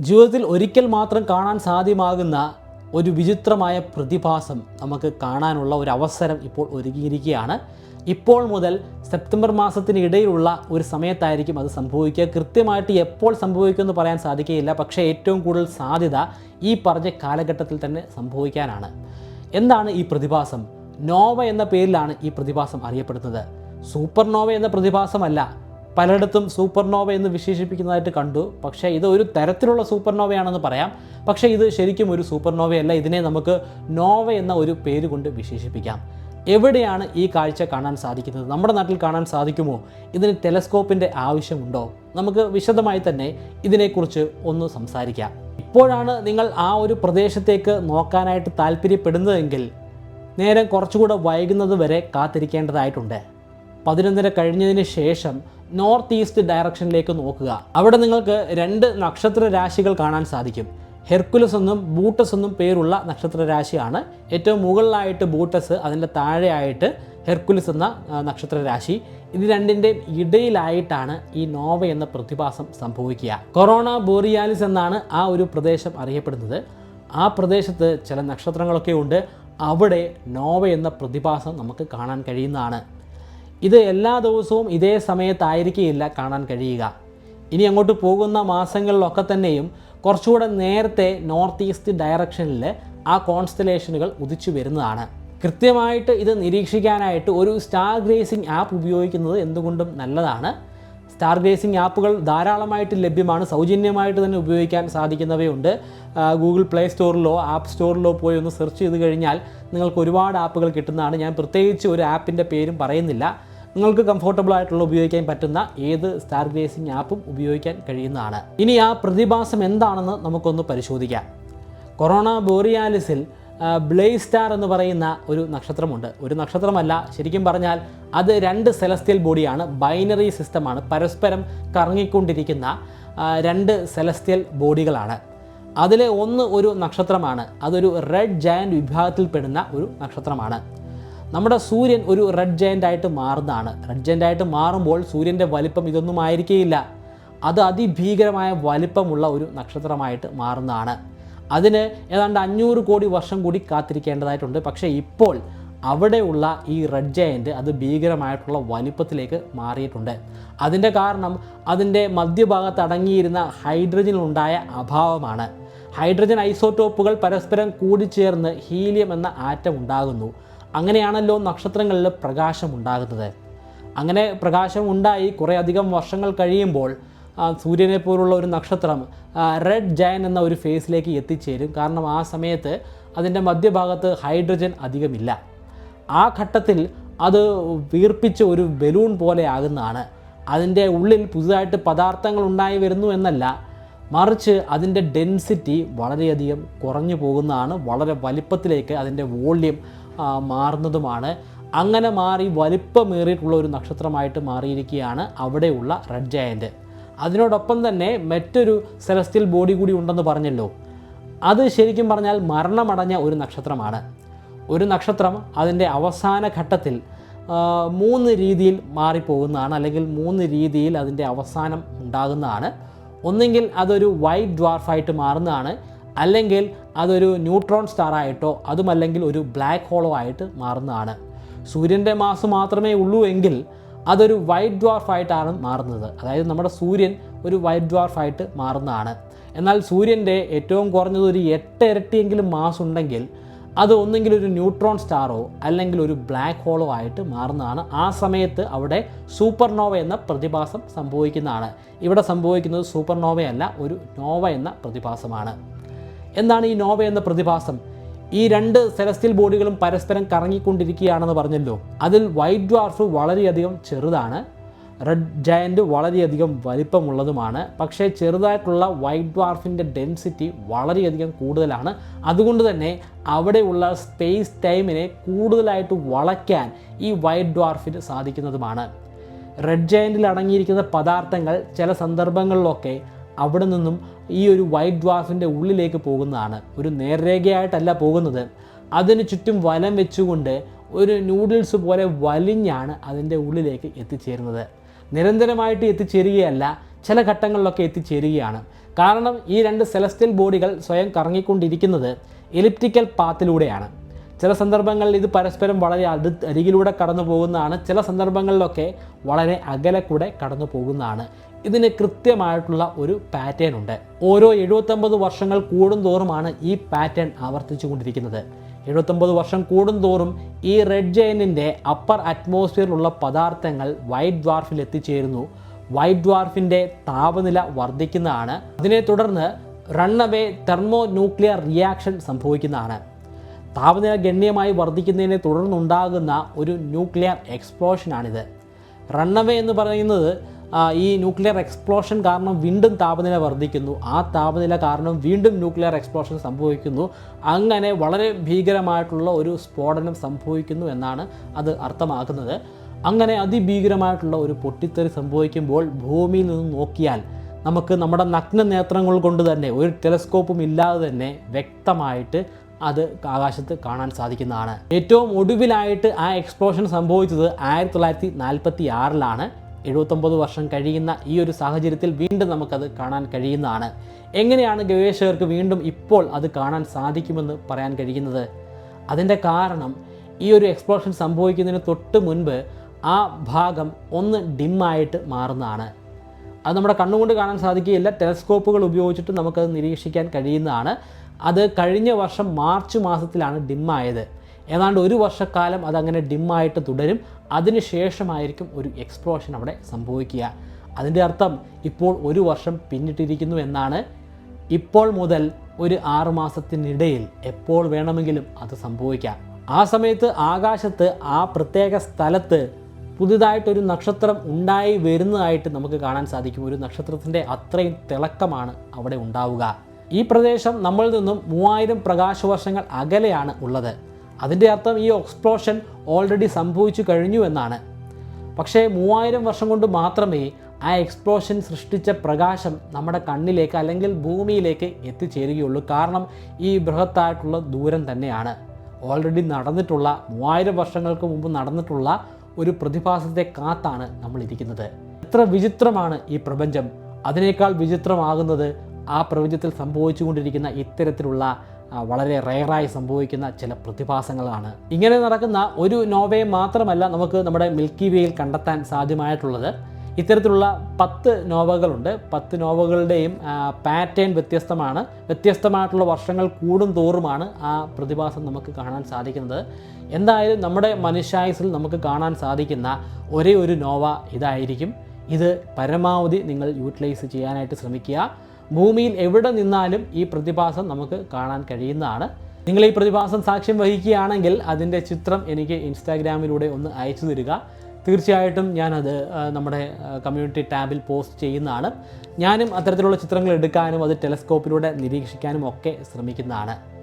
ജീവിതത്തിൽ ഒരിക്കൽ മാത്രം കാണാൻ സാധ്യമാകുന്ന ഒരു വിചിത്രമായ പ്രതിഭാസം നമുക്ക് കാണാനുള്ള ഒരു അവസരം ഇപ്പോൾ ഒരുങ്ങിയിരിക്കുകയാണ്. ഇപ്പോൾ മുതൽ സെപ്റ്റംബർ മാസത്തിന് ഇടയിലുള്ള ഒരു സമയത്തായിരിക്കും അത് സംഭവിക്കുക. കൃത്യമായിട്ട് എപ്പോൾ സംഭവിക്കുമെന്ന് പറയാൻ സാധിക്കുകയില്ല. പക്ഷേ ഏറ്റവും കൂടുതൽ സാധ്യത ഈ പറഞ്ഞ കാലഘട്ടത്തിൽ തന്നെ സംഭവിക്കാനാണ്. എന്താണ് ഈ പ്രതിഭാസം? നോവ എന്ന പേരിലാണ് ഈ പ്രതിഭാസം അറിയപ്പെടുന്നത്. സൂപ്പർ നോവ എന്ന പ്രതിഭാസമല്ല പലയിടത്തും സൂപ്പർനോവ എന്ന് വിശേഷിപ്പിക്കുന്നതായിട്ട് കണ്ടു. പക്ഷേ ഇത് ഒരു തരത്തിലുള്ള സൂപ്പർനോവയാണെന്ന് പറയാം. പക്ഷേ ഇത് ശരിക്കും ഒരു സൂപ്പർനോവയല്ല. ഇതിനെ നമുക്ക് നോവ എന്ന ഒരു പേര് കൊണ്ട് വിശേഷിപ്പിക്കാം. എവിടെയാണ് ഈ കാഴ്ച കാണാൻ സാധിക്കുന്നത്? നമ്മുടെ നാട്ടിൽ കാണാൻ സാധിക്കുമോ? ഇതിന് ടെലസ്കോപ്പിന്റെ ആവശ്യമുണ്ടോ? നമുക്ക് വിശദമായി തന്നെ ഇതിനെക്കുറിച്ച് ഒന്ന് സംസാരിക്കാം. ഇപ്പോഴാണ് നിങ്ങൾ ആ ഒരു പ്രദേശത്തേക്ക് നോക്കാനായിട്ട് താല്പര്യപ്പെടുന്നതെങ്കിൽ നേരം കുറച്ചുകൂടെ വൈകുന്നത് വരെ കാത്തിരിക്കേണ്ടതായിട്ടുണ്ട്. പതിനൊന്നര കഴിഞ്ഞതിന് ശേഷം നോർത്ത് ഈസ്റ്റ് ഡയറക്ഷനിലേക്ക് നോക്കുക. അവിടെ നിങ്ങൾക്ക് രണ്ട് നക്ഷത്ര രാശികൾ കാണാൻ സാധിക്കും. ഹെർക്കുലസ് എന്നും ബൂട്ടസ് എന്നും പേരുള്ള നക്ഷത്ര രാശിയാണ്. ഏറ്റവും മുകളിലായിട്ട് ബൂട്ടസ് അതിന്റെ താഴെയായിട്ട് ഹെർക്കുലസ് എന്ന നക്ഷത്ര രാശി. ഇത് രണ്ടിന്റെയും ഇടയിലായിട്ടാണ് ഈ നോവ എന്ന പ്രതിഭാസം സംഭവിക്കുക. കൊറോണ ബോറിയാലിസ് എന്നാണ് ആ ഒരു പ്രദേശം അറിയപ്പെടുന്നത്. ആ പ്രദേശത്ത് ചില നക്ഷത്രങ്ങളൊക്കെ ഉണ്ട്. അവിടെ നോവ എന്ന പ്രതിഭാസം നമുക്ക് കാണാൻ കഴിയുന്നതാണ്. ഇത് എല്ലാ ദിവസവും ഇതേ സമയത്തായിരിക്കില്ല കാണാൻ കഴിയുക. ഇനി അങ്ങോട്ട് പോകുന്ന മാസങ്ങളിലൊക്കെ തന്നെയും കുറച്ചുകൂടെ നേരത്തെ നോർത്ത് ഈസ്റ്റ് ഡയറക്ഷനിൽ ആ കോൺസ്റ്റലേഷനുകൾ ഉദിച്ചു വരുന്നതാണ്. കൃത്യമായിട്ട് ഇത് നിരീക്ഷിക്കാനായിട്ട് ഒരു സ്റ്റാർ ഗ്രേസിംഗ് ആപ്പ് ഉപയോഗിക്കുന്നത് എന്തുകൊണ്ടും നല്ലതാണ്. സ്റ്റാർ ഗ്രേസിംഗ് ആപ്പുകൾ ധാരാളമായിട്ട് ലഭ്യമാണ്. സൗജന്യമായിട്ട് തന്നെ ഉപയോഗിക്കാൻ സാധിക്കുന്നവയുണ്ട്. ഗൂഗിൾ പ്ലേ സ്റ്റോറിലോ ആപ്പ് സ്റ്റോറിലോ പോയി ഒന്ന് സെർച്ച് ചെയ്ത് കഴിഞ്ഞാൽ നിങ്ങൾക്ക് ഒരുപാട് ആപ്പുകൾ കിട്ടുന്നതാണ്. ഞാൻ പ്രത്യേകിച്ച് ഒരു ആപ്പിന്റെ പേരും പറയുന്നില്ല. നിങ്ങൾക്ക് കംഫർട്ടബിൾ ആയിട്ടുള്ള ഉപയോഗിക്കാൻ പറ്റുന്ന ഏത് സ്റ്റാർ ഗ്രേസിംഗ് ആപ്പും ഉപയോഗിക്കാൻ കഴിയുന്നതാണ്. ഇനി ആ പ്രതിഭാസം എന്താണെന്ന് നമുക്കൊന്ന് പരിശോധിക്കാം. കൊറോണ ബോറിയാലിസിൽ ബ്ലേ സ്റ്റാർ എന്ന് പറയുന്ന ഒരു നക്ഷത്രമുണ്ട്. ഒരു നക്ഷത്രമല്ല ശരിക്കും പറഞ്ഞാൽ അത് രണ്ട് സെലസ്റ്റിയൽ ബോഡിയാണ് ബൈനറി സിസ്റ്റമാണ് പരസ്പരം കറങ്ങിക്കൊണ്ടിരിക്കുന്ന രണ്ട് സെലസ്റ്റിയൽ ബോഡികളാണ് അതിലെ ഒന്ന് ഒരു നക്ഷത്രമാണ്. അതൊരു റെഡ് ജയന്റ് വിഭാഗത്തിൽപ്പെടുന്ന ഒരു നക്ഷത്രമാണ്. നമ്മുടെ സൂര്യൻ ഒരു റെഡ് ജയന്റ് ആയിട്ട് മാറുന്നതാണ്. റെഡ് ജയന്റ് ആയിട്ട് മാറുമ്പോൾ സൂര്യന്റെ വലിപ്പം ഇതൊന്നും ആയിരിക്കുകയില്ല അത് അതിഭീകരമായ വലിപ്പമുള്ള ഒരു നക്ഷത്രമായിട്ട് മാറുന്നതാണ്. അതിന് ഏതാണ്ട് അഞ്ഞൂറ് കോടി വർഷം കൂടി കാത്തിരിക്കേണ്ടതായിട്ടുണ്ട്. പക്ഷേ ഇപ്പോൾ അവിടെയുള്ള ഈ റെഡ് ജയന്റ് അത് ഭീകരമായിട്ടുള്ള വലിപ്പത്തിലേക്ക് മാറിയിട്ടുണ്ട്. അതിന്റെ കാരണം അതിന്റെ മധ്യഭാഗത്ത് അടങ്ങിയിരുന്ന ഹൈഡ്രജനിലുണ്ടായ അഭാവമാണ്. ഹൈഡ്രജൻ ഐസോടോപ്പുകൾ പരസ്പരം കൂടിച്ചേർന്ന് ഹീലിയം എന്ന ആറ്റം ഉണ്ടാകുന്നു. അങ്ങനെയാണല്ലോ നക്ഷത്രങ്ങളിൽ പ്രകാശം ഉണ്ടാകുന്നത്. അങ്ങനെ പ്രകാശം ഉണ്ടായി കുറേ അധികം വർഷങ്ങൾ കഴിയുമ്പോൾ സൂര്യനെ പോലുള്ള ഒരു നക്ഷത്രം റെഡ് ജയൻ എന്ന ഒരു ഫേസിലേക്ക് എത്തിച്ചേരും. കാരണം ആ സമയത്ത് അതിന്റെ മധ്യഭാഗത്ത് ഹൈഡ്രജൻ അധികമില്ല. ആ ഘട്ടത്തിൽ അത് വീർപ്പിച്ച് ഒരു ബലൂൺ പോലെ ആകുന്നതാണ്. അതിന്റെ ഉള്ളിൽ പുതുതായിട്ട് പദാർത്ഥങ്ങൾ ഉണ്ടായി വരുന്നു എന്നല്ല മറിച്ച് അതിന്റെ ഡെൻസിറ്റി വളരെയധികം കുറഞ്ഞു പോകുന്നതാണ്. വളരെ വലിപ്പത്തിലേക്ക് അതിന്റെ വോള്യം മാറുന്നതുമാണ്. അങ്ങനെ മാറി വലിപ്പമേറിയിട്ടുള്ള ഒരു നക്ഷത്രമായിട്ട് മാറിയിരിക്കുകയാണ് അവിടെയുള്ള റെഡ് ജയന്റ് അതിനോടൊപ്പം തന്നെ മറ്റൊരു സെലസ്റ്റിയൽ ബോഡി കൂടി ഉണ്ടെന്ന് പറഞ്ഞല്ലോ. അത് ശരിക്കും പറഞ്ഞാൽ മരണമടഞ്ഞ ഒരു നക്ഷത്രമാണ്. ഒരു നക്ഷത്രം അതിന്റെ അവസാന ഘട്ടത്തിൽ മൂന്ന് രീതിയിൽ മാറിപ്പോകുന്നതാണ് അല്ലെങ്കിൽ മൂന്ന് രീതിയിൽ അതിന്റെ അവസാനം ഉണ്ടാകുന്നതാണ്. ഒന്നെങ്കിൽ അതൊരു വൈറ്റ് ഡ്വാർഫായിട്ട് മാറുന്നതാണ്. അല്ലെങ്കിൽ അതൊരു ന്യൂട്രോൺ സ്റ്റാർ ആയിട്ടോ അതുമല്ലെങ്കിൽ ഒരു ബ്ലാക്ക് ഹോളോ ആയിട്ട് മാറുന്നതാണ്. സൂര്യന്റെ മാസ് മാത്രമേ ഉള്ളൂ എങ്കിൽ അതൊരു വൈറ്റ് ഡ്വാർഫായിട്ടാണ് മാറുന്നത്. അതായത് നമ്മുടെ സൂര്യൻ ഒരു വൈറ്റ് ഡ്വാർഫായിട്ട് മാറുന്നതാണ്. എന്നാൽ സൂര്യന്റെ ഏറ്റവും കുറഞ്ഞത് ഒരു എട്ട് ഇരട്ടിയെങ്കിലും മാസ് ഉണ്ടെങ്കിൽ അത് ഒന്നെങ്കിൽ ഒരു ന്യൂട്രോൺ സ്റ്റാറോ അല്ലെങ്കിൽ ഒരു ബ്ലാക്ക് ഹോളോ ആയിട്ട് മാറുന്നതാണ്. ആ സമയത്ത് അവിടെ സൂപ്പർനോവ എന്ന പ്രതിഭാസം സംഭവിക്കുന്നതാണ്. ഇവിടെ സംഭവിക്കുന്നത് സൂപ്പർനോവയല്ല ഒരു നോവ എന്ന പ്രതിഭാസമാണ്. എന്താണ് ഈ നോവ എന്ന പ്രതിഭാസം? ഈ രണ്ട് സെലസ്റ്റിയൽ ബോഡികളും പരസ്പരം കറങ്ങിക്കൊണ്ടിരിക്കുകയാണെന്ന് പറഞ്ഞല്ലോ. അതിൽ വൈറ്റ് ഡ്വാർഫ് വളരെയധികം ചെറുതാണ്. റെഡ് ജയന്റ് വളരെയധികം വലിപ്പമുള്ളതുമാണ്. പക്ഷേ ചെറുതായിട്ടുള്ള വൈറ്റ് ഡ്വാർഫിന്റെ ഡെൻസിറ്റി വളരെയധികം കൂടുതലാണ്. അതുകൊണ്ട് തന്നെ അവിടെയുള്ള സ്പേസ് ടൈമിനെ കൂടുതലായിട്ട് വളയ്ക്കാൻ ഈ വൈറ്റ് ഡ്വാർഫിന് സാധിക്കുന്നതുമാണ്. റെഡ് ജയന്റിൽ അടങ്ങിയിരിക്കുന്ന പദാർത്ഥങ്ങൾ ചില സന്ദർഭങ്ങളിലൊക്കെ അവിടെ നിന്നും ഈ ഒരു വൈറ്റ് ഡ്വാഫിന്റെ ഉള്ളിലേക്ക് പോകുന്നതാണ്. ഒരു നേർരേഖയായിട്ടല്ല പോകുന്നത്. അതിന് ചുറ്റും വലം വെച്ചുകൊണ്ട് ഒരു നൂഡിൽസ് പോലെ വലിഞ്ഞാണ് അതിന്റെ ഉള്ളിലേക്ക് എത്തിച്ചേരുന്നത്. നിരന്തരമായിട്ട് എത്തിച്ചേരുകയല്ല ചില ഘട്ടങ്ങളിലൊക്കെ എത്തിച്ചേരുകയാണ്. കാരണം ഈ രണ്ട് സെലസ്റ്റ്യൽ ബോഡികൾ സ്വയം കറങ്ങിക്കൊണ്ടിരിക്കുന്നത് എലിപ്റ്റിക്കൽ പാത്തിലൂടെയാണ് ചില സന്ദർഭങ്ങളിൽ ഇത് പരസ്പരം വളരെ അടു അരികിലൂടെ കടന്നു പോകുന്നതാണ് ചില സന്ദർഭങ്ങളിലൊക്കെ വളരെ അകലെ കൂടെ കടന്നു പോകുന്നതാണ് ഇതിന് കൃത്യമായിട്ടുള്ള ഒരു പാറ്റേൺ ഉണ്ട്. ഓരോ എഴുപത്തൊമ്പത് വർഷങ്ങൾ കൂടുന്തോറുമാണ് ഈ പാറ്റേൺ ആവർത്തിച്ചു കൊണ്ടിരിക്കുന്നത് എഴുപത്തൊമ്പത് വർഷം കൂടുന്തോറും ഈ റെഡ് ജയനിന്റെ അപ്പർ അറ്റ്മോസ്ഫിയറിലുള്ള പദാർത്ഥങ്ങൾ വൈറ്റ് ഡ്വാർഫിൽ എത്തിച്ചേരുന്നു. വൈറ്റ് ഡ്വാർഫിന്റെ താപനില വർദ്ധിക്കുന്നതാണ്. അതിനെ തുടർന്ന് റണ്ണവേ തെർമോ ന്യൂക്ലിയർ റിയാക്ഷൻ സംഭവിക്കുന്നതാണ്. താപനില ഗണ്യമായി വർദ്ധിക്കുന്നതിനെ തുടർന്നുണ്ടാകുന്ന ഒരു ന്യൂക്ലിയർ എക്സ്പ്ലോഷനാണിത് റണ്ണവേ എന്ന് പറയുന്നത് ഈ ന്യൂക്ലിയർ എക്സ്പ്ലോഷൻ കാരണം വീണ്ടും താപനില വർദ്ധിക്കുന്നു. ആ താപനില കാരണം വീണ്ടും ന്യൂക്ലിയർ എക്സ്പ്ലോഷൻ സംഭവിക്കുന്നു. അങ്ങനെ വളരെ ഭീകരമായിട്ടുള്ള ഒരു സ്ഫോടനം സംഭവിക്കുന്നു എന്നാണ് അത് അർത്ഥമാക്കുന്നത്. അങ്ങനെ അതിഭീകരമായിട്ടുള്ള ഒരു പൊട്ടിത്തെറി സംഭവിക്കുമ്പോൾ ഭൂമിയിൽ നിന്ന് നോക്കിയാൽ നമുക്ക് നമ്മുടെ നഗ്ന നേത്രങ്ങൾ കൊണ്ട് തന്നെ ഒരു ടെലസ്കോപ്പും ഇല്ലാതെ തന്നെ വ്യക്തമായിട്ട് അത് ആകാശത്ത് കാണാൻ സാധിക്കുന്നതാണ്. ഏറ്റവും ഒടുവിലായിട്ട് ആ എക്സ്പ്ലോഷൻ സംഭവിച്ചത് ആയിരത്തി തൊള്ളായിരത്തി നാൽപ്പത്തി ആറിലാണ് എഴുപത്തൊമ്പത് വർഷം കഴിയുന്ന ഈ ഒരു സാഹചര്യത്തിൽ വീണ്ടും നമുക്കത് കാണാൻ കഴിയുന്നതാണ്. എങ്ങനെയാണ് ഗവേഷകർക്ക് വീണ്ടും ഇപ്പോൾ അത് കാണാൻ സാധിക്കുമെന്ന് പറയാൻ കഴിയുന്നത്? അതിന്റെ കാരണം ഈ ഒരു എക്സ്പ്ലോഷൻ സംഭവിക്കുന്നതിന് തൊട്ട് മുൻപ് ആ ഭാഗം ഒന്ന് ഡിമ്മായിട്ട് മാറുന്നതാണ്. അത് നമ്മുടെ കണ്ണുകൊണ്ട് കാണാൻ സാധിക്കുകയില്ല. ടെലസ്കോപ്പുകൾ ഉപയോഗിച്ചിട്ട് നമുക്കത് നിരീക്ഷിക്കാൻ കഴിയുന്നതാണ്. അത് കഴിഞ്ഞ വർഷം മാർച്ച് മാസത്തിലാണ് ഡിമ്മായത്. ഏതാണ്ട് ഒരു വർഷക്കാലം അതങ്ങനെ ഡിമ്മായിട്ട് തുടരും. അതിനുശേഷമായിരിക്കും ഒരു എക്സ്പ്ലോഷൻ അവിടെ സംഭവിക്കുക. അതിന്റെ അർത്ഥം ഇപ്പോൾ ഒരു വർഷം പിന്നിട്ടിരിക്കുന്നു എന്നാണ്. ഇപ്പോൾ മുതൽ ഒരു ആറുമാസത്തിനിടയിൽ എപ്പോൾ വേണമെങ്കിലും അത് സംഭവിക്കാം. ആ സമയത്ത് ആകാശത്ത് ആ പ്രത്യേക സ്ഥലത്ത് പുതുതായിട്ടൊരു നക്ഷത്രം ഉണ്ടായി വരുന്നതായിട്ട് നമുക്ക് കാണാൻ സാധിക്കും. ഒരു നക്ഷത്രത്തിന്റെ അത്രയും തിളക്കമാണ് അവിടെ ഉണ്ടാവുക. ഈ പ്രദേശം നമ്മളിൽ നിന്നും മൂവായിരം പ്രകാശവർഷങ്ങൾ അകലെയാണ് ഉള്ളത്. അതിന്റെ അർത്ഥം ഈ എക്സ്പ്ലോഷൻ ഓൾറെഡി സംഭവിച്ചു കഴിഞ്ഞു എന്നാണ്. പക്ഷേ മൂവായിരം വർഷം കൊണ്ട് മാത്രമേ ആ എക്സ്പ്ലോഷൻ സൃഷ്ടിച്ച പ്രകാശം നമ്മുടെ കണ്ണിലേക്ക് അല്ലെങ്കിൽ ഭൂമിയിലേക്ക് എത്തിച്ചേരുകയുള്ളൂ. കാരണം ഈ ബൃഹത്തായിട്ടുള്ള ദൂരം തന്നെയാണ്. ഓൾറെഡി നടന്നിട്ടുള്ള മൂവായിരം വർഷങ്ങൾക്ക് മുമ്പ് നടന്നിട്ടുള്ള ഒരു പ്രതിഭാസത്തെ കാത്താണ് നമ്മൾ ഇരിക്കുന്നത് എത്ര വിചിത്രമാണ് ഈ പ്രപഞ്ചം. അതിനേക്കാൾ വിചിത്രമാകുന്നത് ആ പ്രപഞ്ചത്തിൽ സംഭവിച്ചുകൊണ്ടിരിക്കുന്ന ഇത്തരത്തിലുള്ള വളരെ റെയറായി സംഭവിക്കുന്ന ചില പ്രതിഭാസങ്ങളാണ്. ഇങ്ങനെ നടക്കുന്ന ഒരു നോവയെ മാത്രമല്ല നമുക്ക് നമ്മുടെ മിൽക്കി വേയിൽ കണ്ടെത്താൻ സാധ്യമായിട്ടുള്ളത്. ഇത്തരത്തിലുള്ള പത്ത് നോവകളുണ്ട്. പത്ത് നോവകളുടെയും പാറ്റേൺ വ്യത്യസ്തമാണ്. വ്യത്യസ്തമായിട്ടുള്ള വർഷങ്ങൾ കൂടും തോറുമാണ് ആ പ്രതിഭാസം നമുക്ക് കാണാൻ സാധിക്കുന്നത്. എന്തായാലും നമ്മുടെ മനുഷ്യായുസിൽ നമുക്ക് കാണാൻ സാധിക്കുന്ന ഒരേ ഒരു നോവ ഇതായിരിക്കും. ഇത് പരമാവധി നിങ്ങൾ യൂട്ടിലൈസ് ചെയ്യാനായിട്ട് ശ്രമിക്കുക. ഭൂമിയിൽ എവിടെ നിന്നാലും ഈ പ്രതിഭാസം നമുക്ക് കാണാൻ കഴിയുന്നതാണ്. നിങ്ങൾ ഈ പ്രതിഭാസം സാക്ഷ്യം വഹിക്കുകയാണെങ്കിൽ അതിന്റെ ചിത്രം എനിക്ക് ഇൻസ്റ്റാഗ്രാമിലൂടെ ഒന്ന് അയച്ചു തരിക. തീർച്ചയായിട്ടും ഞാനത് നമ്മുടെ കമ്മ്യൂണിറ്റി ടാബിൽ പോസ്റ്റ് ചെയ്യുന്നതാണ്. ഞാനും അത്തരത്തിലുള്ള ചിത്രങ്ങൾ എടുക്കാനും അത് ടെലസ്കോപ്പിലൂടെ നിരീക്ഷിക്കാനും ഒക്കെ ശ്രമിക്കുന്നതാണ്.